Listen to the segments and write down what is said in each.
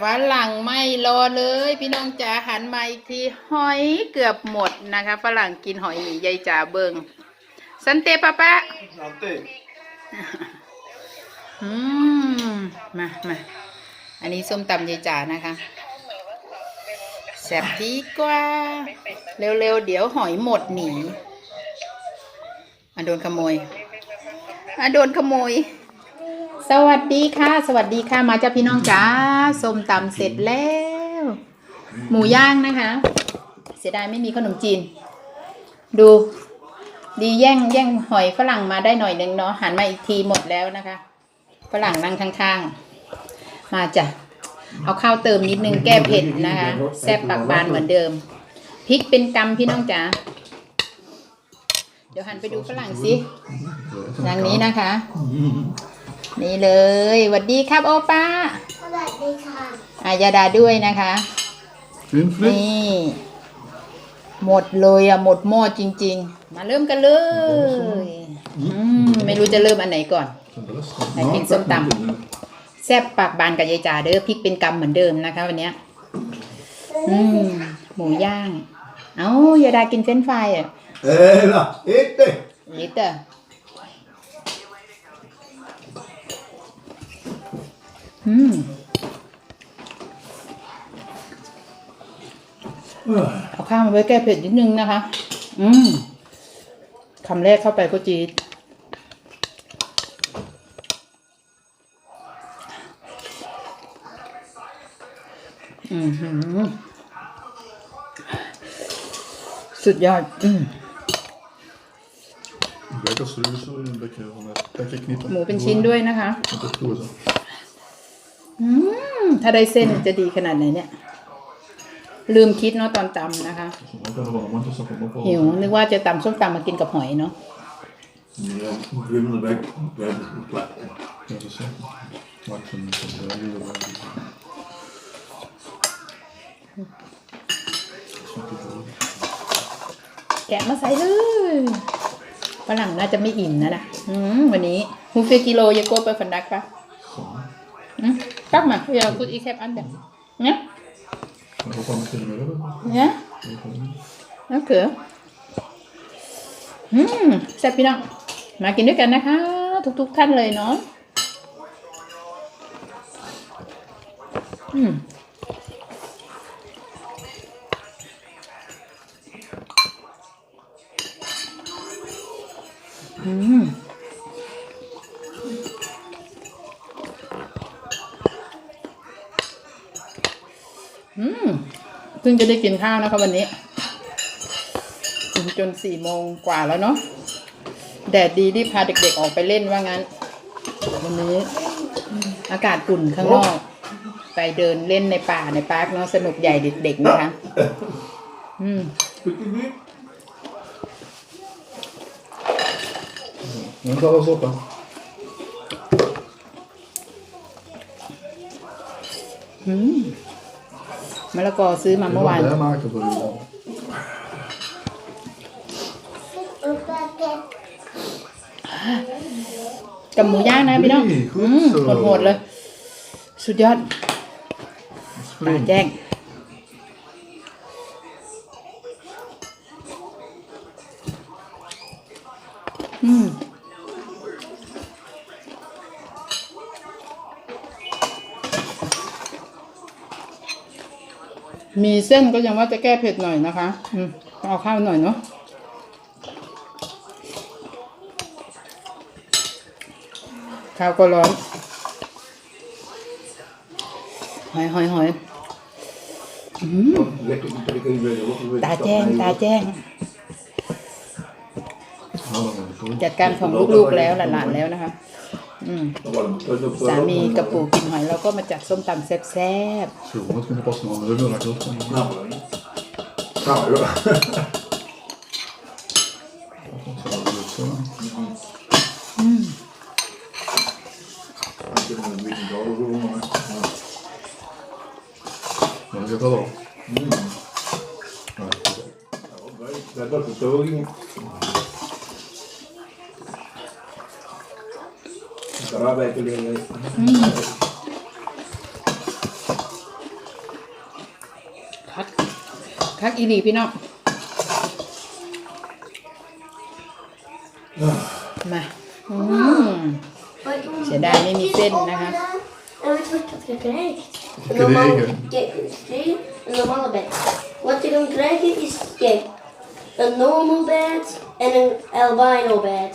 ฝรั่งไม่รอเลย พี่น้องจ๋าหันมาอีกทีหอยเกือบหมดนะคะฝรั่งกินหอยหนียายจ๋าเบิงสันเตปะปะ Santé. อืม มามาอันนี้ส้มตำยายจ๋านะคะแซ่บดีกว่า เร็วๆเดี๋ยวหอยหมดหนีอะโดนขโมยอะโดนขโมย สวัสดีค่ะ สวัสดีค่ะ มาจ้าพี่น้องจ้าส้มตำเสร็จแล้ว หมูย่างนะคะ เสียดายไม่มีขนมจีน ดู ดีแย่งแย่งหอยฝรั่งมาได้หน่อยหนึงเนาะหันมาอีกทีหมดแล้วนะคะฝรั่งนั่งข้างๆ มาจ้ะเอาข้าวเติมนิดนึงแก้เผ็ดนะคะแซ่บปากบานเหมือนเดิมพริกเป็นกำพี่น้องจ๋าเดี๋ยวหันไปดูฝรั่งสิอย่างนี้นะคะ นี่เลยหวัดดีครับโอป้าสวัสดีค่ะอายาดาด้วยนะคะ Fint, fint. นี่ หมดเลยอะหมดหม้อจริง ๆ มาเริ่มกันเลย อืมไม่รู้จะเริ่มอันไหนก่อน Nei, Nei, fint som dem. แซ่บปากบานกับยายจ๋าเด้อพริกเป็นกำเหมือนเดิมนะคะ วันเนี้ยอืมหมูย่าง เอ้ายาดากินเฟรนช์ฟรายอะ Hela, inte! ลิตเตอร์ อืมเอาข้าวมาไว้แก้เผ็ดนิดนึงนะคะ อืมคำแรกเข้าไปก็จีดอือหือสุดยอด อืม Lekker slurven så lekker van het lekker knippen. หมูเป็นชิ้นด้วยนะคะ Met het goed zo. อืมถ้าได้เส้นจะดีขนาดไหนเนี่ย ลืมคิดเนาะตอนตำนะคะ Dus dan kan er wel een mondje stoppen op. หิวนึกว่าจะตำส้มตำมากินกับหอยเนาะ Ja, glimmende bek. Ja, dat is klaar. Ja, dat is zo. Maak zo'n zo'n draai erbij. Snap je wel. แกะมาใส่เลยฝรั่งน่าจะไม่อิ่มนะนะอืมวันนี้ฮูเฟกิโลยาโกไปฟันดักปะ ตักมาเดี๋ยวคุณอีแคปอันเดียเนี่ยเนี่ยน้ำเขืออืมแซ่บพี่น้อง มากินด้วยกันนะคะ ทุกๆท่านเลยเนาะ อืมอืมอืม เพิ่งจะได้กินข้าวนะคะวันนี้ถึงจนสี่โมงกว่าแล้วเนาะแดดดีรีบพาเด็กๆออกไปเล่นว่างั้น วันนี้ อากาศอุ่นข้างนอก ไปเดินเล่นในป่าในปาร์คเนาะสนุกใหญ่เด็กๆนะคะ อืม Neemt alles op, hè. อืม มะละกอซื้อมาเมื่อวาน Wij maken voor u dan. อุปกรณ์กับหมูย่างนะพี่น้องนี่อืม good so โหดๆเลย สุดยอด Dat is ตา flink. แจ้ง มีเส้นก็ยังว่าจะแก้เผ็ดหน่อยนะคะ อืมต้องเอาข้าวหน่อยเนาะข้าวก็ร้อนหอยหอยหอย Lekker, lekker niet meer. Wat wil je? ตาแจ้งตาแจ้ง Haal hem maar voor. จัดการของลูกๆแล้วหลานๆแล้วนะคะ สามีกับปู่กินหอยเราก็มาจัดส้มตำแซ่บ Zo, wat kunnen passen aan de ruggen, dat klopt. Nou, Nou, ja. Dat zal wel goed zijn. Ik heb een beetje gouden gewonnen, maar- maar- Maar je zit dat al. Mm. Ja, goed. Ja, wij- wij dat is zo ging. Daarbij barbecue. Mm. คักอีหลีพี่น้อง มาอืมเสียดายไม่มีเส้นนะคะ Normaal bed. Wat je dan krijgen is kijk, een normal bed en een albino bed.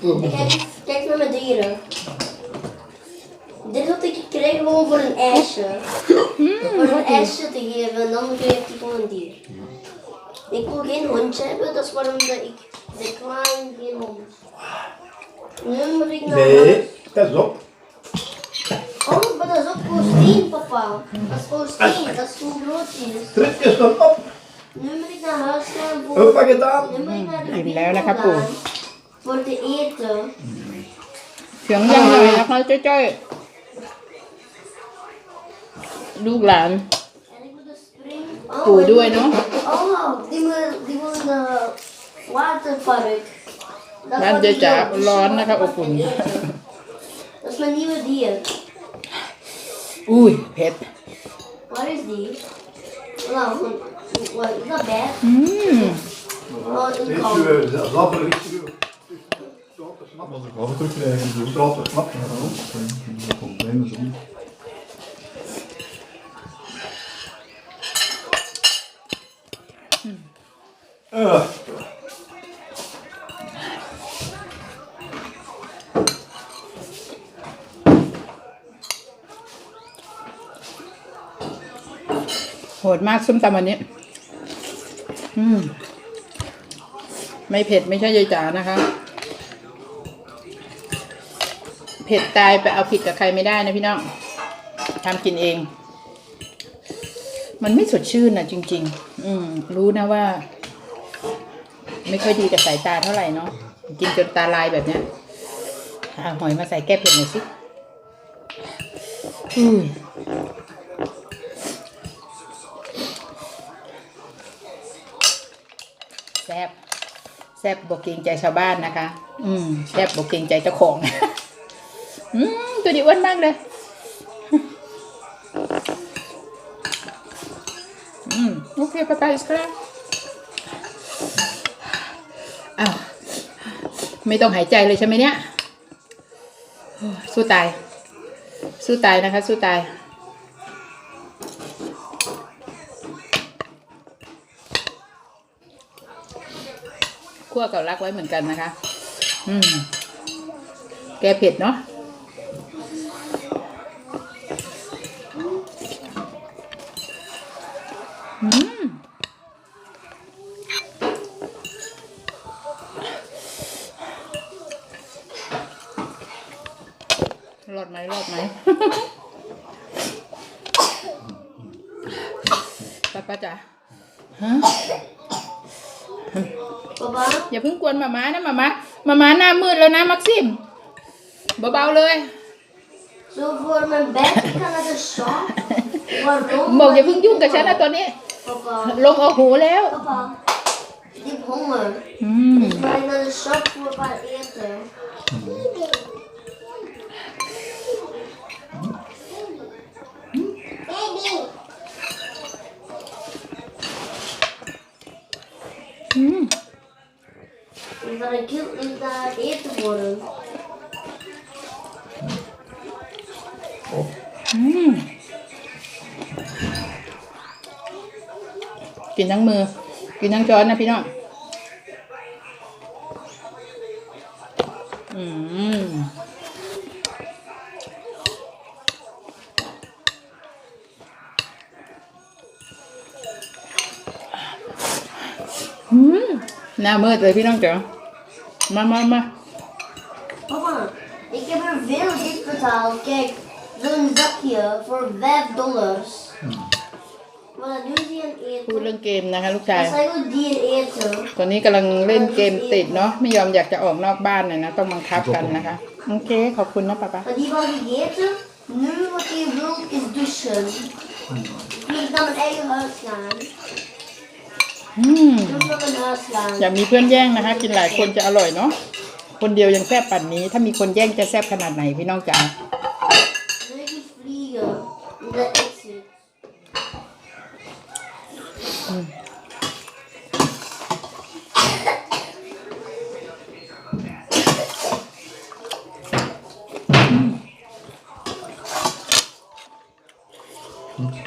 Kijk, kijk naar mijn dieren. Ik voor een esje. Voor hmm. een esje te geven, en dan geeft hij gewoon een dier. Ik wil geen hondje hebben, dat is waarom dat ik de klein geen hond. Nu ik naar Nee, dat is op. Oh, maar dat is ook steen, papa. Dat is voor steen, dat is hoe groot Trucje is. Op. Nu ik naar huis gaan voor... Hoppa gedaan. Nu moet ik naar de. Voor te eten. Jongen, dat. ลูกหลาน En ik moet de spring... Oh, ปู่ ik ด้วย moet- เนาะ Oh, die wil, die wil een uh, waterpark. Dat บ้าน wil เจ๊ die จ๋า ook. ร้อนนะคะอบอุ่น Dat is mijn nieuwe dier. อุ้ยเผ็ด Waar is die? Nou, wat is dat bij? อืม Oh, een Weet kou. je, dat is later iets. Als ik water terugkrijg, dan Straat te snappen. Dat komt bijna zo. โหดมากส้มตำวันนี้ อืม ไม่เผ็ดไม่ใช่ยายจ๋านะคะ เผ็ดตายไปเอาผิดกับใครไม่ได้นะพี่น้องทำกินเอง มันไม่สดชื่นนะจริง ๆ อืม รู้นะว่า ไม่ค่อยดีกับสายตาเท่าไหร่เนาะกินจนตาลายแบบเนี้ยเอาหอยมาใส่แก้เผ็ดหน่อยสิอุ้ยแซบแซบบกเกรงใจชาวบ้านนะคะ อืม แซบบกเกรงใจเจ้าของ อืม ตัวนี้อ้วนมากเลย มโอเคปะตาอิสครับอ้าวไม่ต้องหายใจเลยใช่ไหมเนี่ยโอ้ยสู้ตาย สู้ตายนะคะ สู้ตาย คั่วกับรักไว้เหมือนกันนะคะ อืม แกเผ็ดเนาะ อืมรอดไหมรอดไหมป้าป้าจ๋าฮะ Papa? อย่าเพิ่งกวนหมาม้านะหมาม้าหมาม้าหน้ามืดแล้วนะมักซิม เบาๆเลย Zo voor mijn bed, ik ga naar de shop. Waarom? บอกอย่าเพิ่งยุ่งกับฉันนะตอนนี้ Papa, ลงเอาหูแล้ว papa, ik heb honger. อืม Dus ga ik naar de shop voor wat eten. Baby. อืม Ik ga een kind niet daar eten worden. กินทั้งมือ กินทั้งช้อนนะพี่น้องอืมอืมหน้ามืดเลยพี่น้องเจ๋อมามามา Papa, ik heb er veel dit betaald. Kijk, zo'n zakje voor 5 dollars. Maar nu is hij aan het พูด eten. เรื่องเกมนะคะลูกชาย Dan ga ik ook dier eten. ตอนนี้กำลังเล่นเกมติดเนาะไม่ยอมอยากจะออกนอกบ้านเลยนะ ต้องบังคับกันนะคะ โอเค ขอบคุณนะป๊าป๊า Maar die van gegeten. Nu wat hij wil is douchen. Ik moet naar mijn eigen huis gaan. อืม Ik moet naar mijn huis gaan. อย่ามีเพื่อนแย่งนะคะ กินหลายคนจะอร่อยเนาะคนเดียวยังแซ่บป่านนี้ ถ้ามีคนแย่งจะแซ่บขนาดไหนพี่น้องจ๋า Nu ik niet vliegen. Dat ik zit.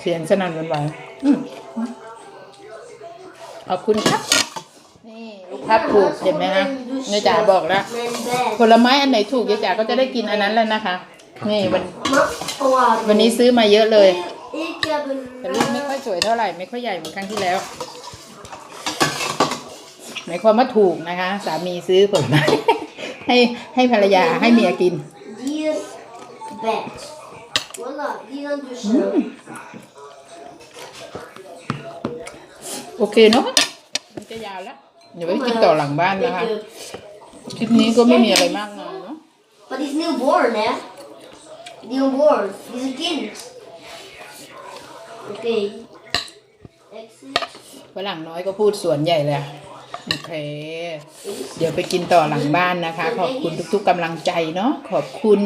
เสียงสนั่นหวันไหวอืมขอบคุณครับ นี่ลูกพับถูกเห็นไหมฮะยายจ๋าบอกแล้ว Mijn bed. ผลไม้อันไหนถูกยายจ๋าก็จะได้กินอันนั้นแล้วนะคะ นี่วัน Maar, oh, wow. วันนี้ซื้อมาเยอะเลย Ik heb een... แต่ลูกไม่ค่อยสวยเท่าไหร่ ไม่ค่อยใหญ่เหมือนครั้งที่แล้วหมายความว่าถูกนะคะ สามีซื้อผลไม้ให้ให้ภรรยาให้เมียกิน Hier bed. Voilà, die dan douchen. โอเคเนาะมันจะยาวแล้วเดี๋ยวไปกินต่อหลังบ้านนะคะ คลิปนี้ก็ไม่มีอะไรมากมายเนาะ Maar die is newborn, hè? Newborn. Die is een kind. Oké. Exit. ฝรั่งน้อยก็พูดสวนใหญ่เลยอะ โอเค เดี๋ยวไปกินต่อหลังบ้านนะคะ ขอบคุณทุกๆกำลังใจเนาะขอบคุณ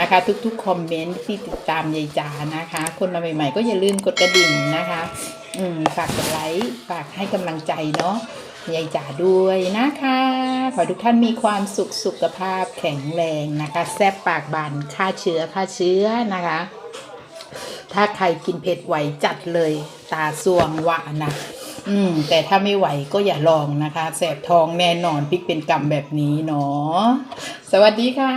นะคะ ทุกๆคอมเมนต์ที่ติดตามยายจ๋านะคะ คนมาใหม่ ๆ ก็อย่าลืมกดกระดิ่งนะคะ อืมฝากกดไลค์ฝากให้กำลังใจเนาะยายจ๋าด้วยนะคะ ขอทุกท่านมีความสุขสุขภาพแข็งแรงนะคะ แซ่บปากบานฆ่าเชื้อฆ่าเชื้อนะคะ ถ้าใครกินเผ็ดไหวจัดเลย ตาสวงหวะนะ อืม แต่ถ้าไม่ไหวก็อย่าลองนะคะ แสบท้องแน่นอนพริกเป็นกรรมแบบนี้เนาะสวัสดีค่ะ